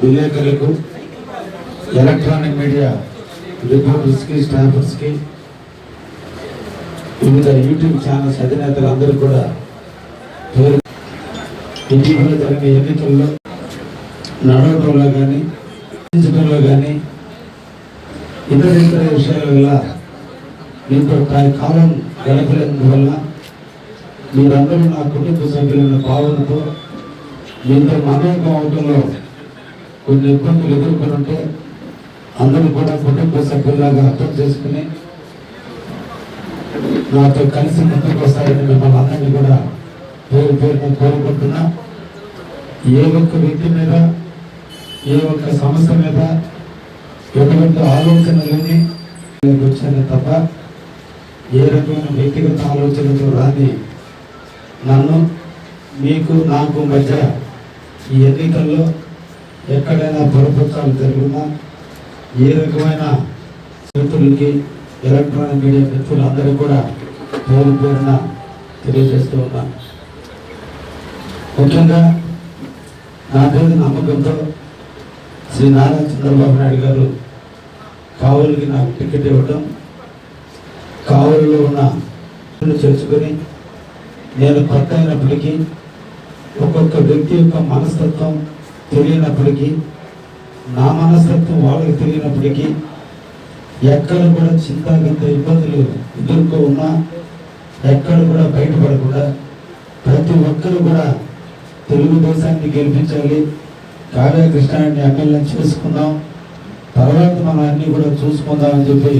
విలేకరులకు electronic media రిపోర్టర్స్కి స్టాఫర్స్కి వివిధ YouTube channels అధినేతలందరూ కూడా పేరు ఇటీవల జరిగిన ఎన్నికల్లో నడవటంలో కానీ కానీ ఇతర ఇతర విషయాల వల్ల మీతో కాలం గడపలేనందువల్ల మీరందరూ నా కుటుంబ సభ్యులైన భావనతో మీతో మమేకం అవటంలో కొన్ని ఇబ్బందులు ఎదుర్కొని ఉంటే అందరూ కూడా కుటుంబ సభ్యుల్లాగా అర్థం చేసుకుని నాతో కలిసి ముందుకు వస్తారని మిమ్మల్ని అందరినీ కూడా పేరు పేరును కోరుకుంటున్నా. ఏ ఒక్క వ్యక్తి మీద ఏ ఒక్క సమస్య మీద ఎటువంటి ఆలోచన లేని వచ్చాను తప్ప ఏ రకమైన వ్యక్తిగత ఆలోచనతో రాని నన్ను మీకు నాకు మధ్య ఈ ఎన్నికల్లో ఎక్కడైనా పొరపక్షాలు జరుగున్నా ఏ రకమైన మిత్రులకి ఎలక్ట్రానిక్ మీడియా మిత్రులందరూ కూడా పేరు పేరున తెలియజేస్తూ ఉన్నాను. ముఖ్యంగా నా పేరు నమ్మకంతో శ్రీ నారా చంద్రబాబు నాయుడు గారు కావలికి నాకు టికెట్ ఇవ్వడం కావులలో ఉన్న చేర్చుకొని నేను కొత్త అయినప్పటికీ ఒక్కొక్క వ్యక్తి యొక్క మనస్తత్వం తెలియనప్పటికీ నా మనస్తత్వం వాళ్ళకి తెలియనప్పటికీ ఎక్కడ కూడా చింతాగంత ఇబ్బందులు ఎదుర్కో ఉన్నా ఎక్కడ కూడా బయటపడకుండా ప్రతి ఒక్కరు కూడా తెలుగుదేశాన్ని గెలిపించాలి. కావ్య కృష్ణాన్ని ఎమ్మెల్యే చేసుకుందాం. తర్వాత మనం అన్ని కూడా చూసుకుందామని చెప్పి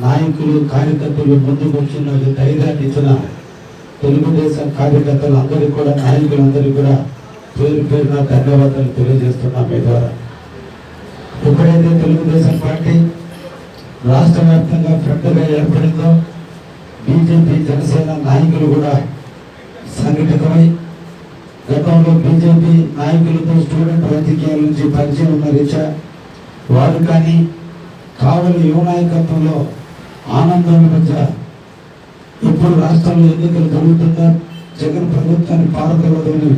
నాయకులు కార్యకర్తలు ముందుకు వచ్చిన ధైర్యాన్ని ఇచ్చిన తెలుగుదేశం కార్యకర్తలు అందరికీ కూడా నాయకులందరికీ కూడా పేరు పేరున ధన్యవాదాలు తెలియజేస్తున్నాం మీ ద్వారా. ఎప్పుడైతే తెలుగుదేశం పార్టీ రాష్ట్ర వ్యాప్తంగా ఫ్రంట్గా ఏర్పడిందో బీజేపీ జనసేన నాయకులు కూడా సంఘటితమై గతంలో బీజేపీ నాయకులతో స్టూడెంట్ రాజకీయాల నుంచి పరిచయం ఉన్న రీత్యా వారు కానీ కావలి యువ నాయకత్వంలో ఆనందం మధ్య ఇప్పుడు రాష్ట్రంలో ఎన్నికలు జరుగుతున్నా జగన్ ప్రభుత్వాన్ని పారదలదని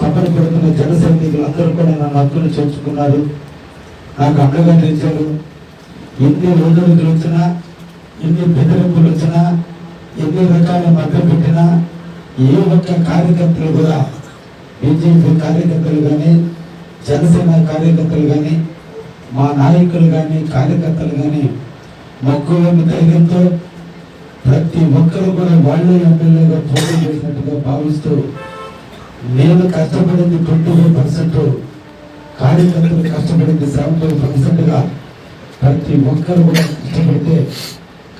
పక్కన పెడుతున్న జన సైనికులు అందరూ కూడా నన్ను హక్కును చేర్చుకున్నారు. నాకు అండగా నిలిచారు. ఎన్ని రోజులు వచ్చినా ఎన్ని బెదిరింపులు వచ్చినా ఎన్ని రకాల మద్దతు పెట్టినా ఏ ఒక్క కార్యకర్తలు కూడా బీజేపీ కార్యకర్తలు కానీ జనసేన కార్యకర్తలు కానీ మా నాయకులు కానీ కార్యకర్తలు కానీ మక్కువ ధైర్యంతో ప్రతి ఒక్కరు కూడా వాళ్ళే ఎమ్మెల్యేగా పోటీ చేసినట్టుగా భావిస్తూ నేను కష్టపడింది ట్వంటీ ఫైవ్ పర్సెంట్ కార్యకర్తలు కష్టపడింది సెవెంటీ పర్సెంట్గా ప్రతి ఒక్కరు కూడా కష్టపడితే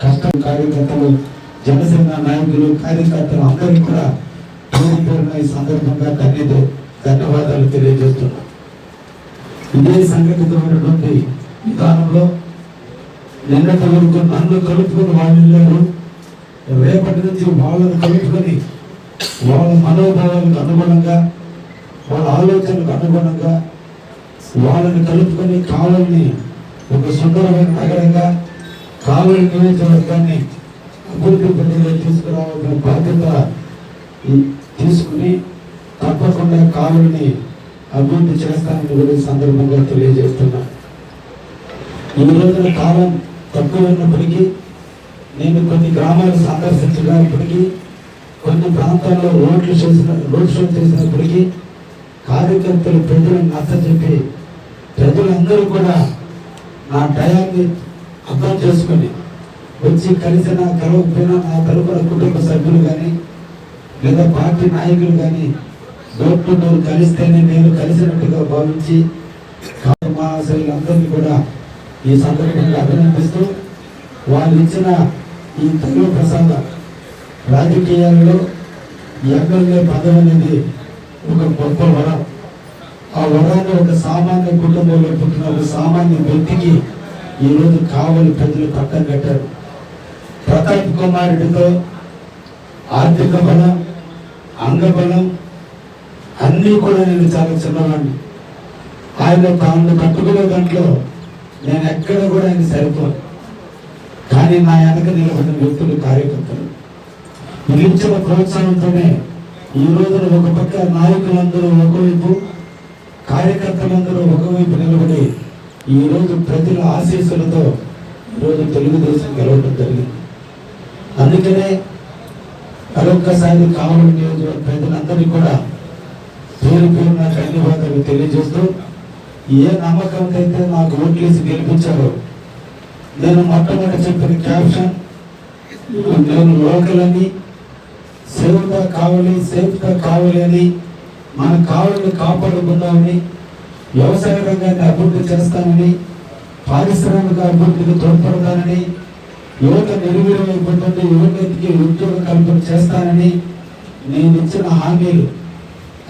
కష్టం కార్యకర్తలు జనసేన నాయకులు కార్యకర్తలు అందరికీ కూడా పేరు పేరున ఈ సందర్భంగా ధన్యత ధన్యవాదాలు తెలియజేస్తున్నాను ఇదే సంఘటితమైనటువంటి విధానంలో నిన్నటి వరకు నన్ను కలుపుకొని వాళ్ళు లేరు. రేపటి నుంచి వాళ్ళని కలుపుకొని వాళ్ళ మనోభావాలకు అనుగుణంగా వాళ్ళ ఆలోచనలకు అనుగుణంగా వాళ్ళని కలుపుకొని కావాలని ఒక సుందరమైన నగరంగా కావలి నియోజకవర్గాన్ని అభివృద్ధి పథకంలో తీసుకురావాల్సిన బాధ్యత తీసుకుని తప్పకుండా కావలిని అభివృద్ధి చేస్తానని కూడా సందర్భంగా తెలియజేస్తున్నా. ఈ రోజున కాలం తక్కువ ఉన్నప్పటికీ నేను కొన్ని గ్రామాలు సందర్శించినప్పటికీ కొన్ని ప్రాంతాల్లో రోడ్లు చేసిన రోడ్ షో చేసినప్పటికీ కార్యకర్తలు ప్రజలను నచ్చ చెప్పి ప్రజలందరూ కూడా నా టయాన్ని అర్థం చేసుకొని వచ్చి కలిసిన కలవకపోయినా నా తరపున కుటుంబ సభ్యులు కానీ లేదా పార్టీ నాయకులు కానీ డోర్ టు డోర్ కలిస్తేనే నేను కలిసినట్టుగా భావించి మహాశైలందరినీ కూడా ఈ సందర్భంగా అభినందిస్తూ వాళ్ళు ఇచ్చిన ఈ తెలుగు ప్రసాద రాజకీయాల్లో ఎమ్మెల్యే పదవి అనేది ఒక గొప్ప వరం. ఆ వరాన్ని ఒక సామాన్య కుటుంబంలో పుట్టిన ఒక సామాన్య వ్యక్తికి ఈరోజు కావలి ప్రజలు పక్కన కట్టారు ప్రతాప్ కుమారుడితో ఆర్థిక బలం అంగబలం అన్నీ కూడా నేను చాలా చిన్నవాడిని. ఆయన తాను కట్టుకునే దాంట్లో నేను ఎక్కడ కూడా ఆయన సరిపోను. కానీ నా వెనక నిలబడిన వ్యక్తులు కార్యకర్తలు నిలిచిన ప్రోత్సాహంతోనే ఈ రోజున ఒక పక్క నాయకులందరూ ఒకవైపు కార్యకర్తలందరూ ఒకవైపు నిలబడి ఈరోజు ప్రజల ఆశీస్సులతో ఈరోజు తెలుగుదేశం గెలవడం జరిగింది. అందుకనే మరొక్కసారి కావలి నియోజకవర్గ ప్రజలందరికీ కూడా పేరు నా ధన్యవాదాలు తెలియజేస్తూ ఏ నమ్మకంతో అయితే నాకు ఓట్లేసి గెలిపించారో నేను మొట్టమొదటి చెప్పిన క్యాప్షన్ నేను లోకల్ అని సేఫ్గా కావాలి సేఫ్గా కావాలి అని మన కావాలని కాపాడుకుందామని వ్యవసాయ రంగాన్ని అభివృద్ధి చేస్తానని పారిశ్రామిక అభివృద్ధికి తోడ్పడతానని యువత నిర్వీర్యమైపోతుంది యువతకి ఉద్యోగ కల్పన చేస్తానని నేను ఇచ్చిన హామీలు.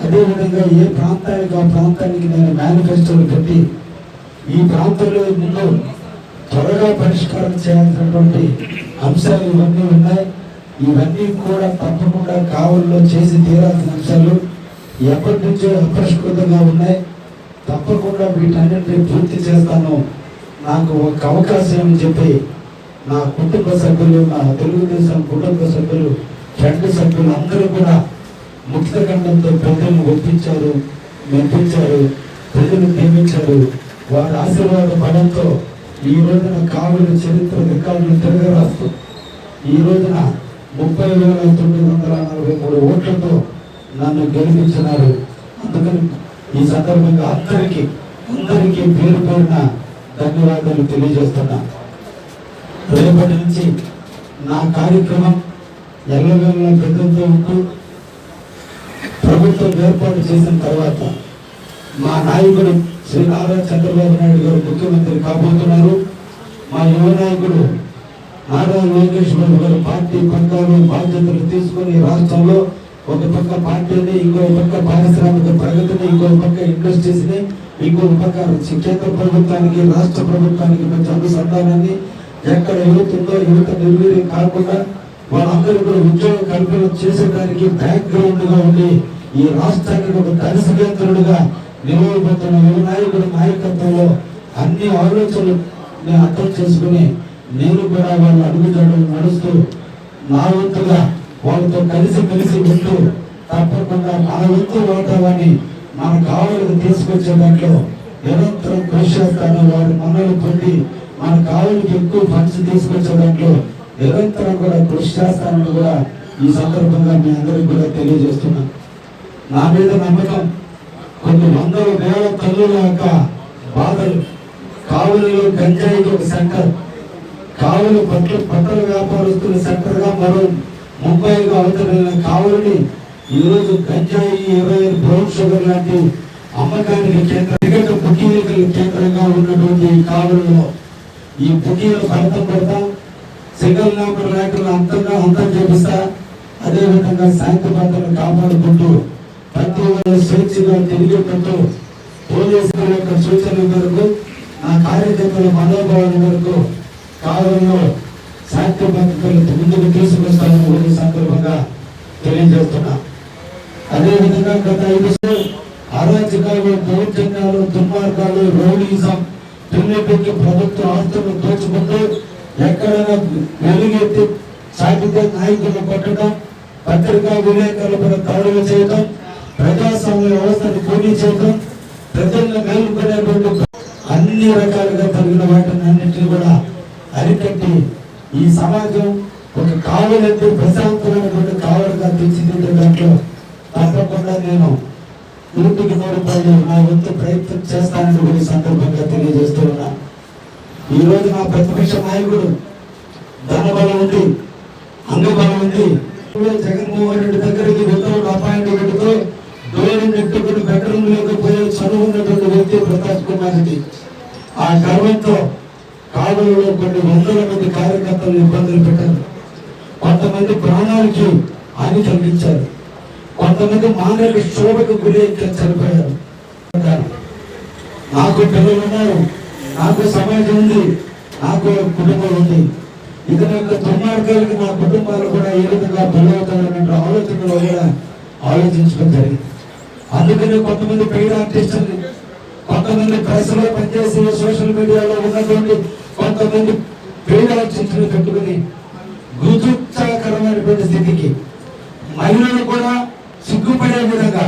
అదేవిధంగా ఏ ప్రాంతానికి ఆ ప్రాంతానికి నేను మేనిఫెస్టోలు పెట్టి ఈ ప్రాంతంలో ముందు త్వరగా పరిష్కారం చేయాల్సినటువంటి అంశాలు ఇవన్నీ ఉన్నాయి. ఇవన్నీ కూడా తప్పకుండా కావల్లో చేసి తీరాల్సిన అంశాలు ఎప్పటి నుంచో అపరిష్కృతంగా ఉన్నాయి. తప్పకుండా వీటన్నిటిని పూర్తి చేస్తాను. నాకు ఒక అవకాశం అని చెప్పి నా కుటుంబ సభ్యులు నా తెలుగుదేశం కుటుంబ సభ్యులు ఫ్రెండ్ సభ్యులు అందరూ కూడా ముక్తఖండంతో ప్రజలను ఒప్పించారు మెప్పించారు ప్రజలు ప్రేమించారు. వారి ఆశీర్వాద పడంతో ఈ రోజున కావలి చరిత్ర రికార్డులు తిరగరాస్తూ ఈ రోజున ముప్పై వేల తొమ్మిది వందల నలభై మూడు ఓట్లతో నన్ను గెలిపించినారు. అందుకని ఈ సందర్భంగా అందరికీ అందరికీ పేరు పేరున ధన్యవాదాలు తెలియజేస్తున్నా. రేపటి నుంచి నా కార్యక్రమం ఎల్లవేళ పెద్దలతో ఉంటూ ప్రభుత్వం ఏర్పాటు చేసిన తర్వాత మా నాయకుడు శ్రీ నారా చంద్రబాబు నాయుడు గారు ముఖ్యమంత్రి కాబోతున్నారు. మా యువ నాయకుడు నారా లోకేష్ బాబు గారు పార్టీ పగ్గాలు బాధ్యతలు తీసుకొని రాష్ట్రంలో ఒక పక్క పార్టీని ఇంకో పక్క పారిశ్రామిక ప్రగతిని ఇంకో పక్క ఇండస్ట్రీస్ని ఇంకో పక్క కేంద్ర ప్రభుత్వానికి రాష్ట్ర ప్రభుత్వానికి మంచి అనుసంధానాన్ని ఎక్కడ యువత ఉందో యువత నిర్వీర్యం కాకుండా వాళ్ళందరూ కూడా ఉద్యోగ కల్పన చేసేదానికి బ్యాక్గ్రౌండ్గా గా ఉండి ఈ రాష్ట్రానికి ఒక దర్శకేంద్రుడుగా నిలవబోతున్న యువ నాయకుడి నాయకత్వంలో అన్ని ఆలోచనలు నేను అర్థం చేసుకుని నేను కూడా వాళ్ళు అడుగుతాడు నడుస్తూ నా వంతుగా వాళ్ళతో కలిసి కలిసి ఉంటూ తప్పకుండా మన వంతు వాతావరణి మన కావాలని తీసుకొచ్చే దాంట్లో నిరంతరం కృషి చేస్తాను. వారి మనలు పొంది మన కావాలకి ఎక్కువ ఫండ్స్ తీసుకొచ్చే దాంట్లో నిరంతరం కూడా కృషి చేస్తానని కూడా ఈ సందర్భంగా మీ అందరికి కూడా తెలియజేస్తున్నాను. నా మీద నమ్మకం కొన్ని వందల వేల తల్లుల యొక్క బాధలు. కావులలో గంజాయికి ఒక సెంటర్ కావులు బట్టలు బట్టల వ్యాపారస్తుల సెంటర్గా మరో ముంబైగా అవతరిన కావులని ఈరోజు గంజాయి ఇరవై బ్రౌన్ షుగర్ లాంటి అమ్మకానికి కేంద్ర టికెట్ బుకింగ్ కేంద్రంగా ఉన్నటువంటి ఈ కావులలో ఈ బుకింగ్లు ఫలితం పెడతా సింగల్ నెంబర్ ర్యాంకులు అంతంగా అంతం చేపిస్తా అదేవిధంగా శాంతి భద్రతను కాపాడుకుంటూ ప్రతి ఒక్కరు స్వేచ్ఛగా తిరిగేటట్టు పోలీసుల యొక్క సూచనల మేరకు నా కార్యకర్తల మనోభావాల మేరకు కాలంలో శాంతి భద్రతలు ముందుకు తీసుకొస్తానని ఈ సందర్భంగా తెలియజేస్తున్నా. అదేవిధంగా గత ఐదు అరాచకాలు దౌర్జన్యాలు దుర్మార్గాలు రౌడీజం పిల్లపెట్టి ప్రభుత్వ ఆస్తులు దోచుకుంటూ ఎక్కడైనా వెలుగెత్తి సాగితే నాయకులను కొట్టడం పత్రికా విలేకరులపై దాడులు చేయడం ప్రజాస్వామ్య వ్యవస్థను కూలీ చేయడం ప్రజలను మేలుకునేటువంటి అన్ని రకాలుగా కలిగిన వాటిని అన్నింటినీ కూడా అరికట్టి ఈ సమాజం ఒక కావలంటే ప్రశాంతమైనటువంటి కావలుగా తీర్చిదిద్దే దాంట్లో తప్పకుండా నేను నూటికి నూరు రూపాయలు నా వంతు ప్రయత్నం చేస్తానని కూడా సందర్భంగా తెలియజేస్తూ ఉన్నా. ఈరోజు నా ప్రతిపక్ష నాయకుడు ధనబలం ఉంది అంగబలం ఉంది. జగన్మోహన్ రెడ్డి దగ్గరికి వెళ్తూ అపాయింట్మెంట్తో తో నెట్టుకుని బెడ్రూమ్లోకి లేకపోయే చదువు ఉన్నటువంటి వ్యక్తి ప్రతాప్ కుమార్ రెడ్డి. ఆ గర్వంతో కాలువలో కొన్ని వందల మంది కార్యకర్తలు ఇబ్బందులు పెట్టారు. కొంతమంది ప్రాణాలకి హాని కలిగించారు. కొంతమంది మానవ శోభకు గురి చనిపోయారు. నాకు పిల్లలు ఉన్నారు. నాకు సమాజం ఉంది. నాకు కుటుంబం ఉంది. ఇక యొక్క దుర్మార్గాలకి నా కుటుంబాలు కూడా ఏ విధంగా బలవుతారనే ఆలోచనలో కూడా ఆలోచించడం జరిగింది. అందుకనే కొంతమంది పెయిడ్ ఆర్టిస్టులు కొంతమంది ప్రెస్లో పనిచేసి సోషల్ మీడియాలో ఉన్నటువంటి కొంతమంది పెయిడ్ ఆర్టిస్టులు పెట్టుకుని గురుత్సాకరమైనటువంటి స్థితికి మహిళలు కూడా సిగ్గుపడే విధంగా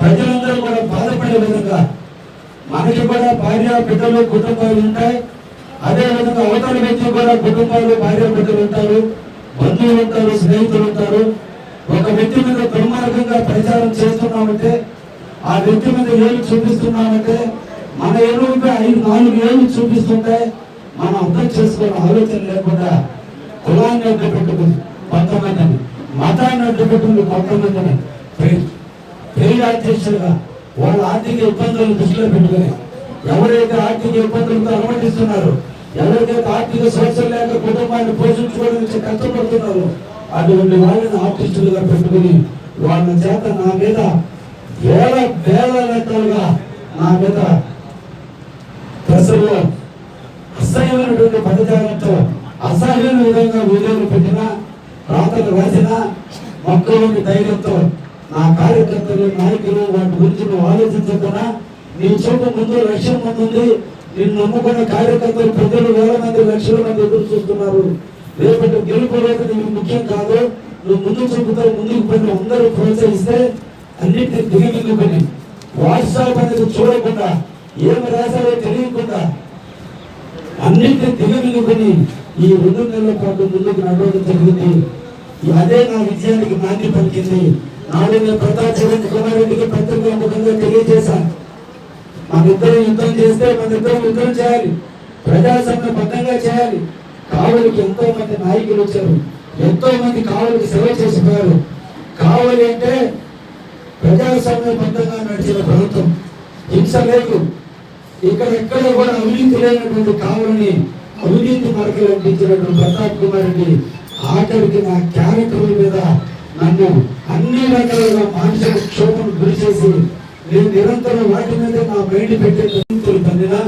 ప్రజలందరూ కూడా బాధపడే విధంగా మనకి కూడా భార్య బిడ్డలు కుటుంబాలు ఉంటాయి. అదే విధంగా అవతల వ్యక్తి కూడా కుటుంబాలు భార్య బిడ్డలు ఉంటారు బంధువులు ఉంటారు స్నేహితులు ఉంటారు. ఒక వ్యక్తి మీద దుర్మార్గంగా ప్రచారం చేస్తున్నామంటే ఆ వ్యక్తి మీద ఏమి చూపిస్తున్నామంటే మన ఎరువుపై ఐదు నాలుగు ఏళ్ళు చూపిస్తుంటే మనం అర్థం చేసుకునే ఆలోచన లేకుండా కులాన్ని అడ్డుపెట్టుకుంది కొంతమందిని మతాన్ని అడ్డుపెట్టుకుంది కొంతమందిని పెయి- పెయిడ్ అధ్యక్షులుగా వాళ్ళ ఆర్థిక ఇబ్బందులను దృష్టిలో పెట్టుకుని ఎవరైతే ఆర్థిక ఇబ్బందులతో అనుమతిస్తున్నారు ఎవరికైతే ఆర్థిక స్వేచ్ఛ లేక కుటుంబాన్ని పోషించుకోవడానికి కష్టపడుతున్నారు అటువంటి వాళ్ళని ఆర్టిస్టులుగా పెట్టుకుని వాళ్ళ చేత నా మీద వేల వేల రకాలుగా నా మీద ప్రజల్లో అసహ్యమైనటువంటి పదజాలంతో అసహ్యమైన విధంగా వీడియోలు పెట్టినా రాతలు రాసిన మొక్కలోని ధైర్యంతో నా కార్యకర్తలు నాయకులు వాటి గురించి నువ్వు ఆలోచించకుండా నీ చూపు ముందు లక్ష్యం ముందుంది నిన్ను నమ్ముకున్న కార్యకర్తలు ప్రజలు వేల మంది లక్షల మంది ఎదురు చూస్తున్నారు. రేపటి గెలుపు అనేది నీకు ముఖ్యం కాదు. నువ్వు ముందుకు చూపుతావు ముందుకు పని అందరూ ప్రోత్సహిస్తే అన్నింటినీ దిగమింగుకొని వాట్సాప్ అనేది చూడకుండా ఏమి రాశారో తెలియకుండా అన్నింటినీ దిగమింగుకొని ఈ రెండు నెలల పాటు ముందుకు నడవడం జరిగింది. అదే నా విజయానికి నాంది పలికింది. నాలుగు ప్రతాప్ చరణ్ కుమార్ రెడ్డికి పత్రిక ముఖంగా తెలియజేశాను మనిద్దరం యుద్ధం చేస్తే మనిద్దరం యుద్ధం చేయాలి. ప్రజాసమ్మె బద్ధంగా చేయాలి. కావలికి ఎంతో మంది నాయకులు వచ్చారు. ఎంతో మంది కావలికి సేవ చేసిపోయారు కావలి అంటే ప్రజాస్వామ్య బద్ధంగా నడిచిన ప్రభుత్వం. హింస లేదు. ఇక్కడ ఎక్కడ కూడా అవినీతి లేనటువంటి కావాలని అవినీతి మార్గం అందించినటువంటి ప్రతాప్ కుమార్ రెడ్డి ఆఖరికి నా క్యారెక్టర్ మీద నన్ను అన్ని రకాలుగా మానసిక క్షోభం గురి చేసి నేను నిరంతరం వాటి మీద నా మైండ్ పెట్టే నిందితులు పొందినా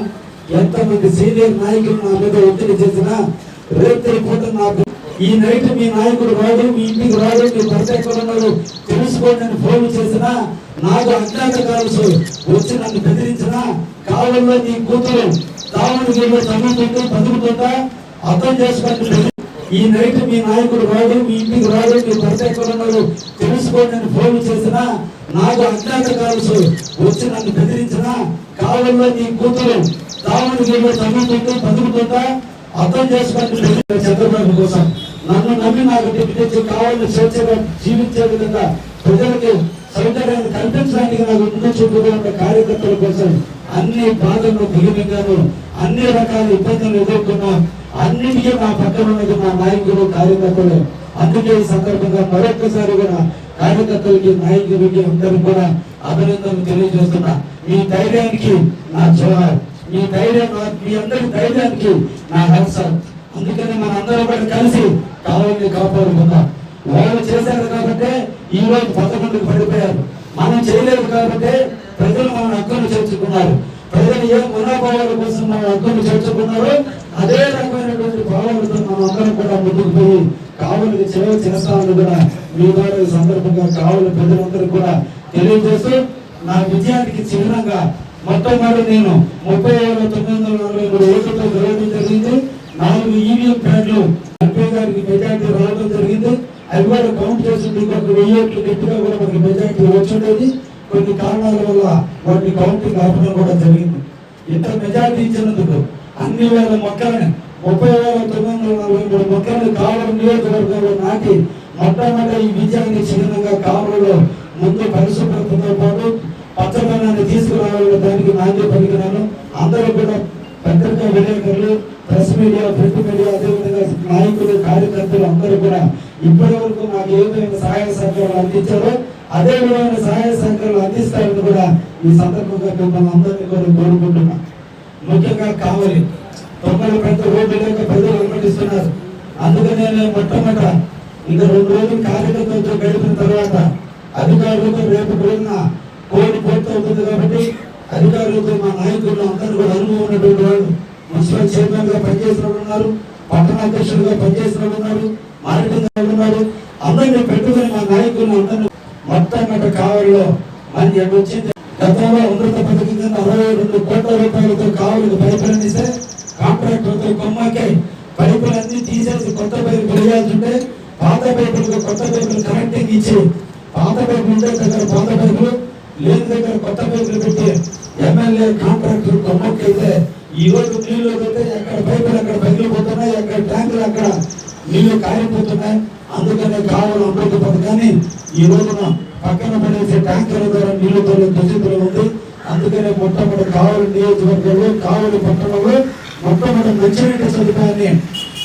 ఎంతమంది సీనియర్ నాయకులు నా మీద ఒత్తిడి చేసినా రేపు పూట నాకు ఈ నైట్ మీ నాయకుడు రాడు మీ ఇంటికి రాడు మీ భర్త ఎక్కడ ఉన్నాడు తెలుసుకోండి అని ఫోన్ చేసినా నాకు అజ్ఞాత కావచ్చు వచ్చి నన్ను బెదిరించిన కాలంలో నీ కూతురు దావణగిరిలో చదువుతుంటే బతుకుతుంటా అర్థం చేసుకోండి. ఈ నైట్ మీ నాయకుడు రాడు మీ ఇంటికి రాడు మీ భర్త ఎక్కడ ఉన్నాడు తెలుసుకోండి అని ఫోన్ చేసినా నాకు అజ్ఞాత కావచ్చు వచ్చి నన్ను బెదిరించిన కాలంలో నీ కూతురు దావణగిరిలో చదువుతుంటే బతుకుతుంటా అర్థం చేసుకోండి చంద్రబాబు కోసం నన్ను నమ్మి నాకు టికెట్ కావాలని స్వేచ్ఛగా జీవించే విధంగా ప్రజలకు సౌకర్యాన్ని కల్పించడానికి నాకు ముందు చూపుతున్న కార్యకర్తల కోసం అన్ని బాధలను దిగుమింగాను అన్ని రకాల ఇబ్బందులు ఎదుర్కొన్నాం అన్నిటికీ నా పక్కన ఉన్నది మా నాయకులు కార్యకర్తలు. అందుకే ఈ సందర్భంగా మరొకసారి కూడా కార్యకర్తలకి నాయకులకి అందరూ కూడా అభినందనలు తెలియజేస్తున్నా. మీ ధైర్యానికి నా జోహార్ మీ ధైర్యం మీ అందరి ధైర్యానికి నా హర్షం అందుకని మన అందరం కూడా కలిసి కావాలని కాపాడుకుందాం. వాళ్ళు చేశారు కాబట్టి ఈ రోజు పదకొండుకు పడిపోయారు. మనం చేయలేదు కాబట్టి ప్రజలు మన హక్కులు చేర్చుకున్నారు. ప్రజలు ఏ మనోభావాల కోసం మన హక్కులు చేర్చుకున్నారు అదే రకమైనటువంటి భావనతో మనం అందరం కూడా ముందుకు పోయి కావలికి సేవ చేస్తామని కూడా మీ ద్వారా సందర్భంగా కావలి ప్రజలందరూ కూడా తెలియజేస్తూ నా విజయానికి చిహ్నంగా మొట్టమొదటి నేను ముప్పై వేల తొమ్మిది వందల నలభై మూడు ఓట్లతో గెలవడం జరిగింది. నాలుగు ఈవీఎం ప్యాడ్లు ఎంపీ గారికి మెజార్టీ రావడం జరిగింది. అవి కూడా కౌంట్ చేసి ఒక వెయ్యి ఓట్లు గట్టిగా కూడా మనకి మెజార్టీ వచ్చుండేది. కొన్ని కారణాల వల్ల వాటిని కౌంటింగ్ ఆపడం కూడా జరిగింది. ఇంత మెజార్టీ ఇచ్చినందుకు అన్ని వేల మొక్కలని ముప్పై వేల తొమ్మిది వందల నలభై మూడు మొక్కలను కావడం నియోజకవర్గంలో నాటి మొట్టమొదటి ఈ విజయాన్ని చిహ్నంగా కావడంలో ముందు పరిశుభ్రతతో పాటు పచ్చదనాన్ని తీసుకురావాలనే దానికి నాంది పలికినాను. అందరూ కూడా పత్రికా విలేకరులు ప్రెస్ మీడియా ప్రింట్ మీడియా అదేవిధంగా నాయకులు కార్యకర్తలు అందరూ కూడా ఇప్పటి వరకు నాకు ఏ విధమైన సహాయ సహకారాలు అందించారో అదే విధమైన సహాయ సహకారాలు అందిస్తారని కూడా ఈ సందర్భంగా మిమ్మల్ని అందరినీ కూడా కోరుకుంటున్నా. ముఖ్యంగా కావాలి. తొమ్మిది పెద్ద రోడ్డు లేక ప్రజలు అనుమతిస్తున్నారు అందుకనే నేను మొట్టమొదట ఇంకా రెండు రోజులు కార్యకర్తలతో గడిపిన తర్వాత అధికారులతో రేపు కూడిన కోడి పూర్తవుతుంది కాబట్టి అధికారులతో మా నాయకులు అందరూ కూడా అనుభవం ఉన్నటువంటి వాళ్ళు మున్సిపల్ చైర్మన్గా పనిచేసిన ఉన్నారు పట్టణ అధ్యక్షులుగా పనిచేసిన ఉన్నారు మార్కెటింగ్ ఉన్నారు. అందరినీ పెట్టుకుని మా నాయకులు అందరూ మొట్టమొదటి కావలిలో మంది వచ్చింది. గతంలో అమృత పథకం కింద అరవై రెండు కోట్ల రూపాయలతో కావులకు పైపులను ఇస్తే కాంట్రాక్టర్తో కొమ్మకి పైపులన్నీ తీసేసి కొత్త పైపులు పైపు వేయాల్సింటే పాత పైపులకు కొత్త పైపులు కనెక్టింగ్ ఇచ్చి పాత పైపులు ఉంటే దగ్గర పాత పైపులు లేని దగ్గర కొత్త పేర్లు పెట్టి ఎమ్మెల్యే కాంట్రాక్టర్ కొమ్మకైతే ఈ రోజు నీళ్ళు పోతే ఎక్కడ పైపులు అక్కడ పగిలిపోతున్నాయి ఎక్కడ ట్యాంకులు అక్కడ నీళ్ళు కాలిపోతున్నాయి అందుకనే కావాలి అమృత పథకాన్ని ఈ రోజున పక్కన పడేసే ట్యాంకర్ల ద్వారా నీళ్ళు తోలే దుస్థితిలో ఉంది. అందుకనే మొట్టమొదటి కావలి నియోజకవర్గంలో కావలి పట్టణంలో మొట్టమొదటి మంచినీటి సదుపాయాన్ని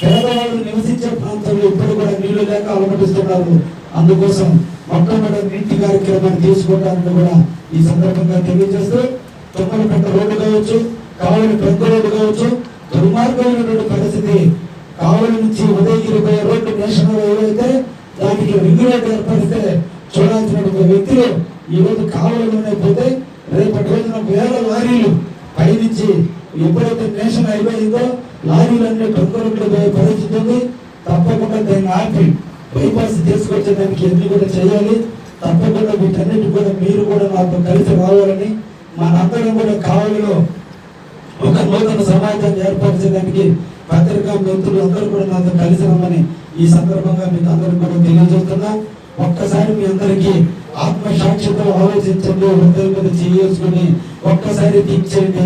పేదవాళ్ళు నివసించే ప్రాంతంలో ఇప్పుడు కూడా నీళ్ళు లేక అలమటిస్తున్నారు. అందుకోసం మొట్టమొదటి నీటి కార్యక్రమాన్ని తీసుకుంటారని కూడా ఈ సందర్భంగా తెలియజేస్తూ తుమ్మలపేట రోడ్డు కావచ్చు కావలి పెద్ద రోడ్డు కావచ్చు దుర్మార్గమైనటువంటి పరిస్థితి కావలి నుంచి ఉదయగిరి పోయే రోడ్డు నేషనల్ ఏదైతే దానికి రింగ్ ఏర్పరిస్తే చూడాల్సినటువంటి వ్యక్తులు ఈరోజు కావలిలోనే పోతే రేపటి రోజున వేల లారీలు పైనుంచి ఎప్పుడైతే నేషనల్ హైవే అయిందో లారీలన్నీ రోడ్లు పోయే పరిస్థితి ఉంది. తప్పకుండా దాన్ని ఆపి బైపాస్ తీసుకొచ్చేదానికి ఎన్ని కూడా చేయాలి? తప్పకుండా వీటన్నిటి కూడా మీరు కూడా నాతో కలిసి రావాలని మనందరం కూడా కావలిలో ఒక నూతన సమాజాన్ని ఏర్పరచడానికి పత్రికా మిత్రులు అందరూ కూడా నాతో కలిసి రమ్మని ఈ సందర్భంగా మీకు అందరూ కూడా తెలియజేస్తున్నా. ఒక్కసారి మీ అందరికీ ఆత్మసాక్షితో ఆలోచించండి హృదయం మీద చేసుకుని ఒక్కసారి తీర్చేయండి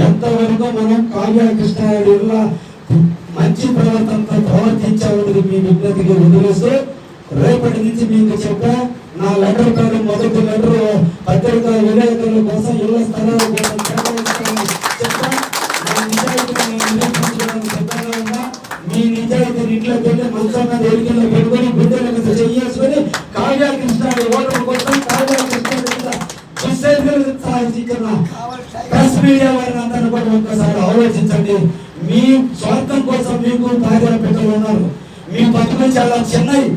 ఎంతవరకు మనం కావ్య ఇలా మంచి ప్రవర్తనతో ప్రవర్తించామని మీ విజ్ఞతకి వదిలేస్తూ రేపటి నుంచి మీకు చెప్పా నా లెటర్ కాదు మొదటి లెటర్ పత్రిక విలేకరుల కోసం ఇళ్ళ స్థలాల కోసం మీ నిజాయితీని ఇంట్లో పెట్టి మంచన్న ఎరికల్లో పెట్టుకొని బిడ్డల మీద చెయ్యేసుకొని కావ్య కృష్ణాడు ఓటమి కోసం కావ్య సాధించిన ప్రెస్ మీడియా వారిని అందరిని కూడా ఒక్కసారి ఆలోచించండి. మీ స్వార్థం మీకు భార్య బిడ్డలు ఉన్నారు. మీ బతుకులు చాలా చిన్నవి.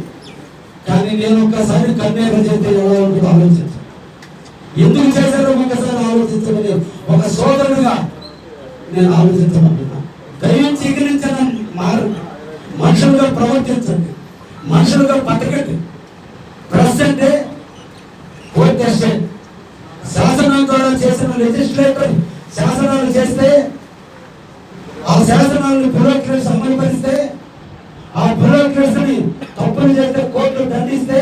కానీ నేను ఒక్కసారి కన్నేర చేస్తే ఎలా ఉంటుందో ఆలోచించండి ఎందుకు చేశారో ఒక్కసారి ఆలోచించమని ఒక సోదరుడుగా నేను ఆలోచించమంటున్నా. దయించి ఎగిరించిన మారు మనుషులుగా ప్రవర్తించండి. మనుషులుగా పట్టకండి ప్రెసిడెంట్ కోర్టు కోర్ట్ శాసనం ద్వారా చేసిన లెజిస్లేటర్ శాసనాలు చేస్తే శాసనాలను బ్యూరోక్రట్స్ అమలుపరిస్తే ఆ బ్యూరోక్రట్స్ని తప్పులు చేస్తే కోర్టు దండిస్తే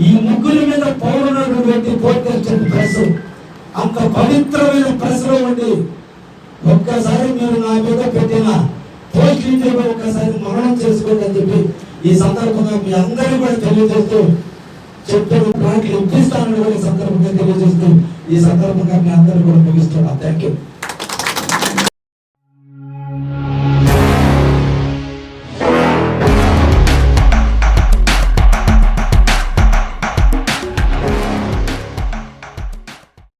ఈ ముగ్గురి మీద పౌరున్నటువంటి కోర్టు వచ్చిన ప్రెస్ అంత పవిత్రమైన ప్రెస్లో ఉండి ఒక్కసారి మీరు నా మీద పెట్టిన పోస్ట్ ఒక్కసారి మరణం చేసుకోండి అని చెప్పి ఈ సందర్భంగా మీ అందరూ కూడా తెలియజేస్తూ చెప్పిన మాటలు ఇప్పిస్తానని కూడా ఈ సందర్భంగా తెలియజేస్తూ ఈ సందర్భంగా మీ అందరూ కూడా ముగిస్తున్నాను. Thank you